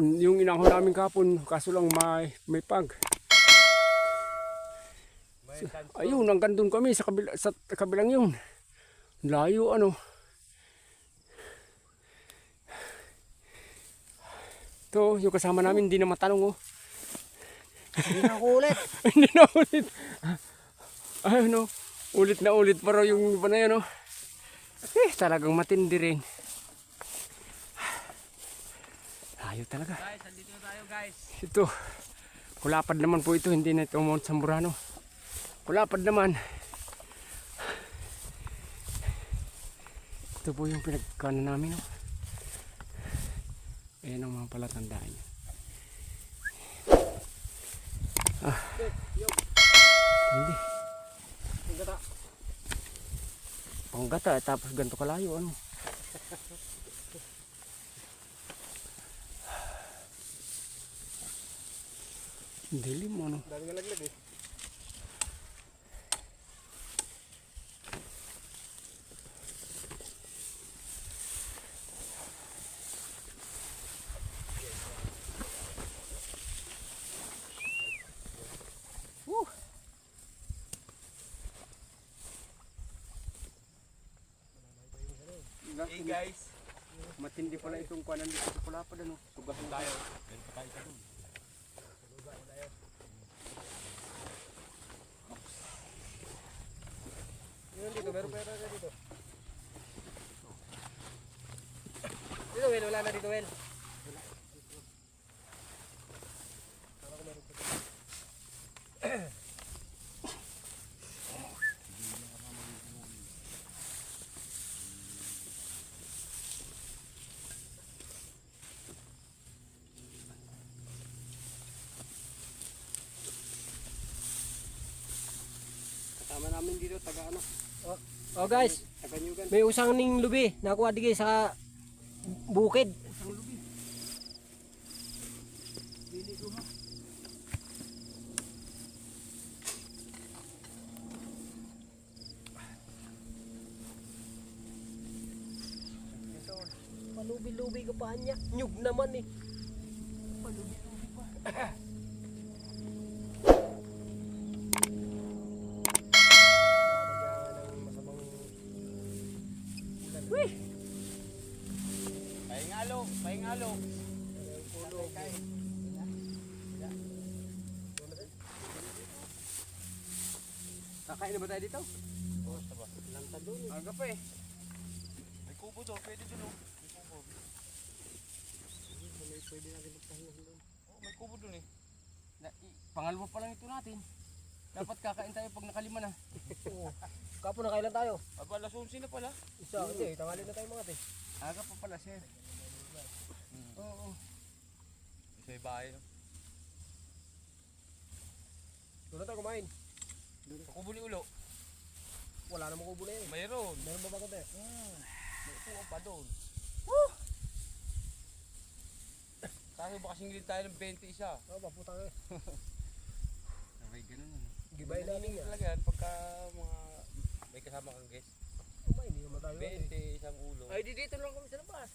Ayun, yung inahon namin kapon, kaso lang may, may pag. Chance. Ayun, hanggang doon kami sa, kabila, sa kabilang yun. Layo ano. Ito, yung kasama namin, hindi na matanong oh. Hindi na ulit. Hindi na ulit. Ay, no. Ulit na ulit pa raw yung iba na yan, no. Eh, talagang matindi rin. Layo talaga. Guys, andito na tayo guys. Ito, kulapad naman po ito, hindi na ito Mount Samburano. Kulapad naman. Ito po yung pinagkana namin. No? Ayan ang mga palatandaan niya. Ah. Hindi. Panggata. Panggata, eh, tapos ganito kalayo, ano. Dilim, ano. Dami nga laglag eh. Hey guys. Matindi pala itong kuanan dito sa kulapad, ano. Tugasan tayo. Meron pa tayo dito, meron pa yata dito. Dito, Wel, wala na dito, Wel. Kasama namin dito, taga ano, Oh guys, may usang ning lubi. Nakuha digay sa bukid. Ang lubi. Dili ko ha. Palubi-lubi ka pa niya. Nyug naman eh. Pahingalo, pahingalo. Kakain na ba tayo dito? Lantad doon. Aga pa eh. May kubo doon, pwede doon oh. May kubo. Pwede natin magpahinga doon. Oh, may kubo doon eh. Na, pangalawa pa lang ito natin. Dapat kakain tayo pag nakalima na. Oo. Kapo na kailan tayo? Aba, alas 11 na pala. Isa, hindi. Tangali na tayo mga te. Aga pa pala sir. Oo. Sa bahay. no? Doon na tayo kumain. Sa kubo ni Ulo. Wala namang kubo na yun. Mayroon. Meron ba ba konti? May upuan pa doon. Kaso baka singilin tayo ng 20 isa. Oo, oh, paputang eh. Okay, ganun ano. Gibay namin yan. Talaga yan, pagka mga may kasama kang guest. Kumain, hindi naman tayo. yan, 20 eh. isang ulo. Ay, di dito lang kami sa labas.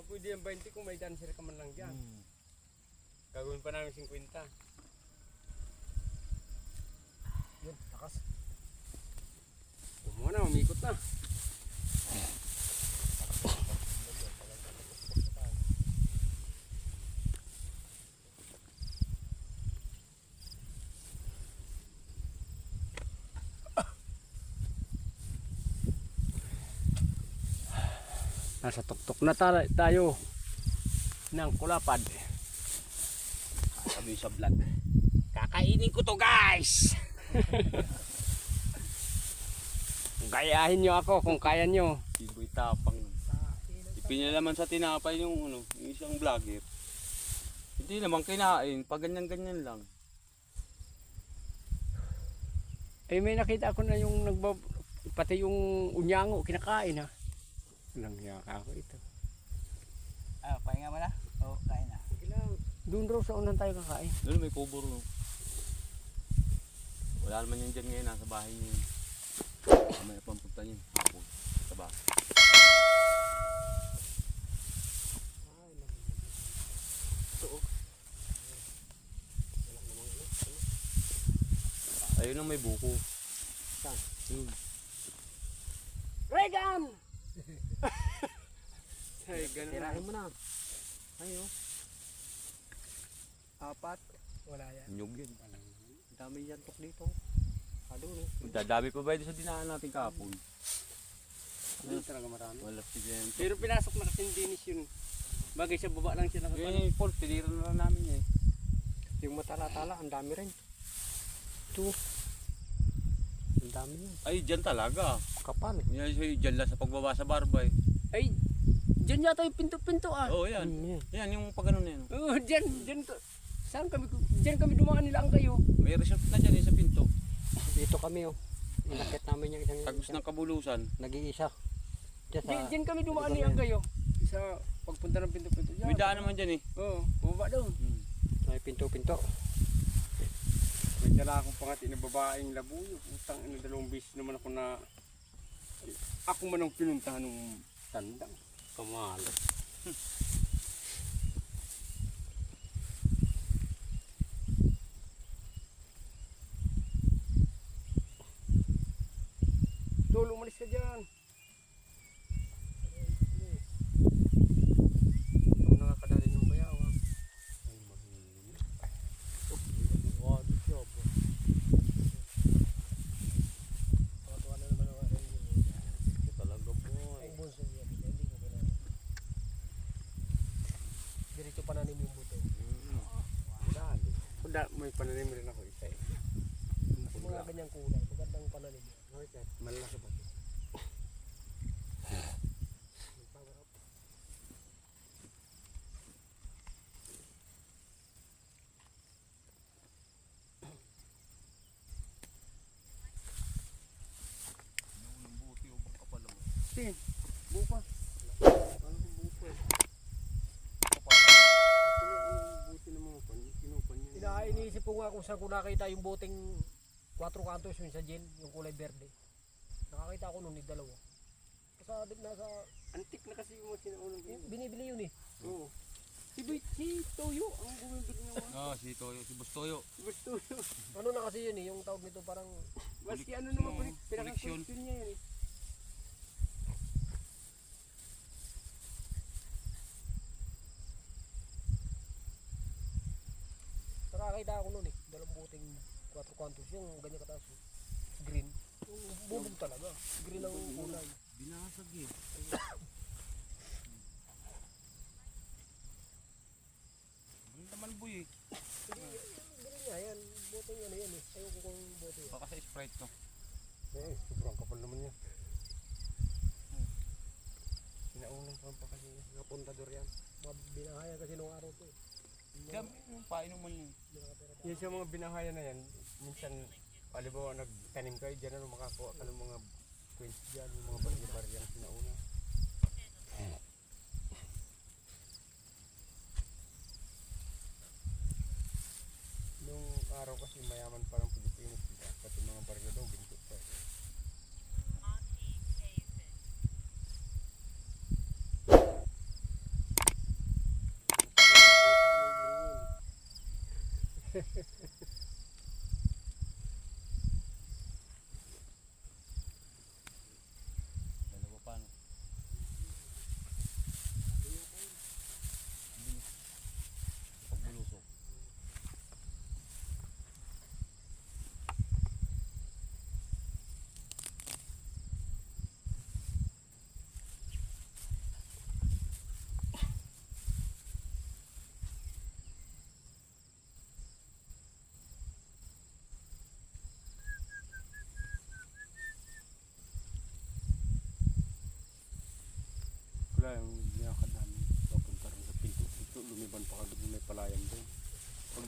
O pwede yung 20 kung may dancer ka man lang dyan. Hmm. Gagawin pa namin 50. Yun, takas. Kumuha na, umikot na. Nasa tuktok na ta- tayo ng kulapad. Sabi sa vlog. Kakainin ko to guys! Gayahin nyo ako kung kaya nyo. Iboy tapang. Ipinalaman sa tinapay yung ano, yung isang vlogger. Hindi naman kinain, pag ganyan-ganyan lang. Eh may nakita ko na yung nagbab... Pati yung unyango, kinakain ha. Nanghiya ka ako ito. Ah, pahinga mo na? O, kain na? Sige lang. Doon raw sa unan tayo kakain. Doon may kubor no. Wala naman yun dyan ngayon, nasa bahay niya yun. Kamay na pampunta niya, hapon, sa bahay. Ayun ang may buko. Saan? Yun. Regan! Ay, ganun na. Tirahin mo na. Ayo. Apat. Wala yan. Nyug yun. Ang dami yan tok dito. Ano no? Dadami pa ba ito sa dinaan natin kapon? Ano talaga marami. Wala si Jen. Pero pinasok na kasi yung dinis yun. Bagay sa baba lang siya nakapano. yung Paul, tiniran na lang namin eh. Yung matala-tala, ang dami rin. Ito. Ang dami yan. Ay, dyan talaga. Kapal. Yan yung dyan lang sa pagbaba sa barbay. Ay, dyan yata yung pinto-pinto ah. Oo, oh, yan. Mm, yan. Yan, yung pag ano na yan. Oo, dyan, dyan. ka- Saan kami, dyan kami dumaan nila ang kayo. May resort na dyan eh, sa pinto. Dito kami oh. Inakit namin yung isang Tagos ng kabulusan. nag-iisa. Diyan sa... Dyan, dyan kami dumaan nila ang kayo. Sa pagpunta ng pinto-pinto. May daan naman dyan eh. Oo, bumaba doon. Hmm. May pinto-pinto. May dala akong pangati na babaeng labuyo. Utang ina dalawang beses naman ako na ako man ang pinuntahan ng tandang. Kamalo. Tol, umalis ka dyan. Ako nakakadali ng bayaw ha. Ay, mahina. Wow, good job. Pagkatuwa na naman ako. Talaga boy. Ang bunso niya, hindi ko kailangan. Diretso pananim yung buto. Dali. Kuda, may pananim rin ako isa eh. Mga ganyang kulay, magandang pananim yan. Malaki ba? Power up. Tin, buka. Ano kung buka eh? Ito na ang buti ng mga pan, kinupan niya. Ina, iniisip ko nga kung saan ko nakita yung boting 4 kantos yun sa gin, yung kulay berde. Nakakita ko nun ni dalawa. Kasi nasa, Antik na kasi yung mga sinaunang yung ganyan. binibili yun eh. Oo. Si, Boy- si Toyo, ang bumibili ng mga. Ah, si Toyo, si Bustoyo. Gusto yun. Ano na kasi yun eh, yung tawag nito parang Maski ano naman, Oo, kulit, pinaka-collection koleksyon. niya yan eh. Nakakita ako nun eh. Dalawang boting 4 kantos, yung ganyan kataas. eh. Green. Yung bubog talaga. Green ang kulay. Binasag eh. Ang naman boy eh. Hindi, green nga yan. Boting ano yan eh. Ayoko kung bote yan. Baka sa Sprite to. Eh, sobrang kapal naman yan. Sinaunang pampa kasi ng puntador yan. Mabinahayan kasi nung araw to eh. Kaya yung painuman yun. Yan sa mga binahayan na yan, minsan, halimbawa nagtanim kayo dyan, ano, makakuha ka ng mga queens dyan, yung mga barya-baryang sinauna. Nung araw kasi mayaman parang Pilipinas, pati mga barya daw, Ha ha ha ha.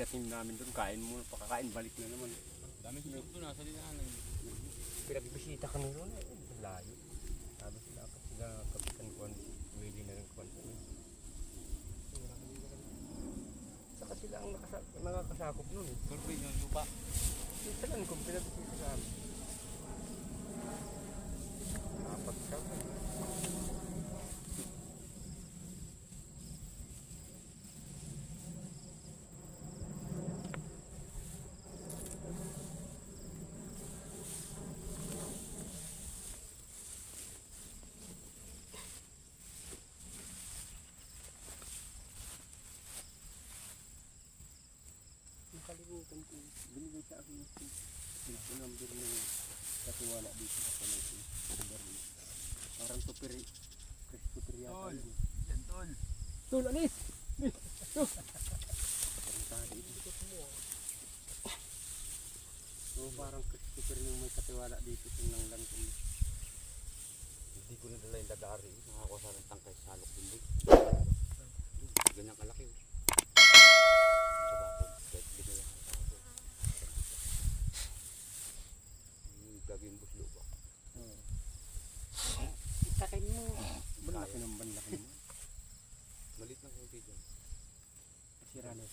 Pagdating namin doon, kain muna, pakakain, balik na naman. Dami sinok doon nasa dinaanan. Pinagbisita kami noon, eh, layo. Sabi sila, dapat sila kapitan ko, willing na rin ko. Saka sila ang nakakasakop noon eh. Turbin yung lupa. Minsan kung pinagbisita sa amin. Apat number ng katiwala dito sa Palaisi. Parang tupiri. Chris tupiri yata. Tol. Yan tol. Tol, alis! So parang Chris tupiri yung may katiwala dito sa nang lantong. Hindi ko nadala yung lagari. Nakakuha sa ng tangkay sa halok dindig. Ganyan kalaki. oh. Sa bako. Kahit hindi ko lang ako. Yung gagawin buslo ba? Oo. Itakin mo. Banlaki ng banlaki mo. Malit ng konti dyan. Kasi ranas.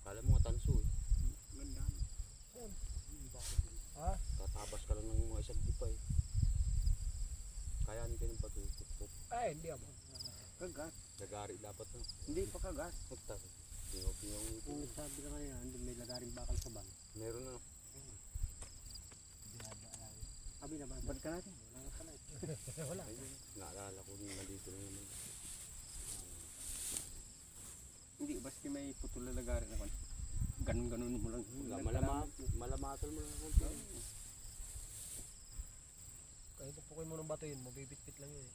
Kala mo nga tanso eh. Ganda. Ha? Tatabas ka lang ng mga isang dipay. Kayanin ka ng. Pupuk. Ay, hindi ako. Kagat. Lagari dapat na. Hindi pa kagat. Magtas. Pingo pinyong Kung sabi na kaya, hindi may lagaring bakal sa bang. Meron na. Sabi naman, bad ka natin. Wala ka pala. eh. Wala. Naalala ko nung nandito na naman. Hindi, basta may putol na lagarin naman. Ganun-ganun mo lang. Malama, malamatal mo lang. Kahit pupukin mo ng bato yun, mabibitbit lang yun eh.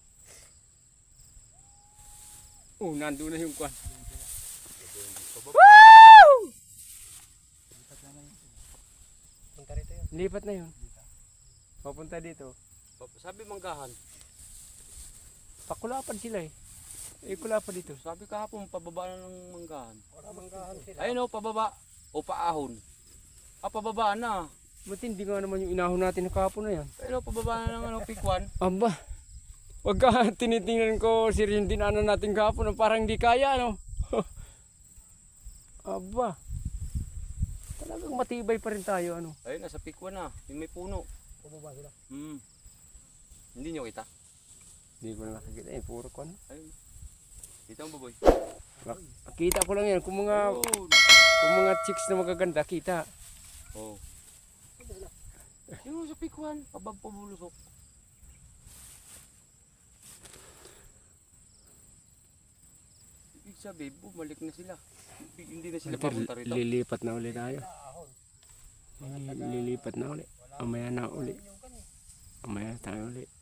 Oh, nandun na yung kwan. Yun. Lipat na yun. Papunta dito. Sabi manggahan. Pakulapan sila eh. Eh, kulapan dito. Sabi kahapon, pababa na ng manggahan. Wala manggahan sila. Ayun o, pababa. O paahon. Ah, pababa na. Ba't hindi nga naman yung inahon natin na kahapon na yan? Ayun o, pababa na ng ano, pikwan. Aba, wag ka tinitingnan ko sir yung dinaanan natin kahapon parang hindi kaya no. Aba, talagang matibay pa rin tayo ano. Ayun, nasa pikwan na. Yung may puno. Bumaba sila. Hmm. Hindi nyo kita. Hindi ko na nakikita eh, puro ko ano. Ayun. Kita mo baboy. Kita ko lang yan, kung mga, Ayun. kung mga chicks na magaganda, kita. Oh. Yung sa pikwan, pabag pabulusok. Ibig sabihin, bumalik na sila. Hindi na sila papunta rito. lilipat na uli tayo. Lilipat na uli. Amaya na uli. Yung kan eh. Amaya tayo uli.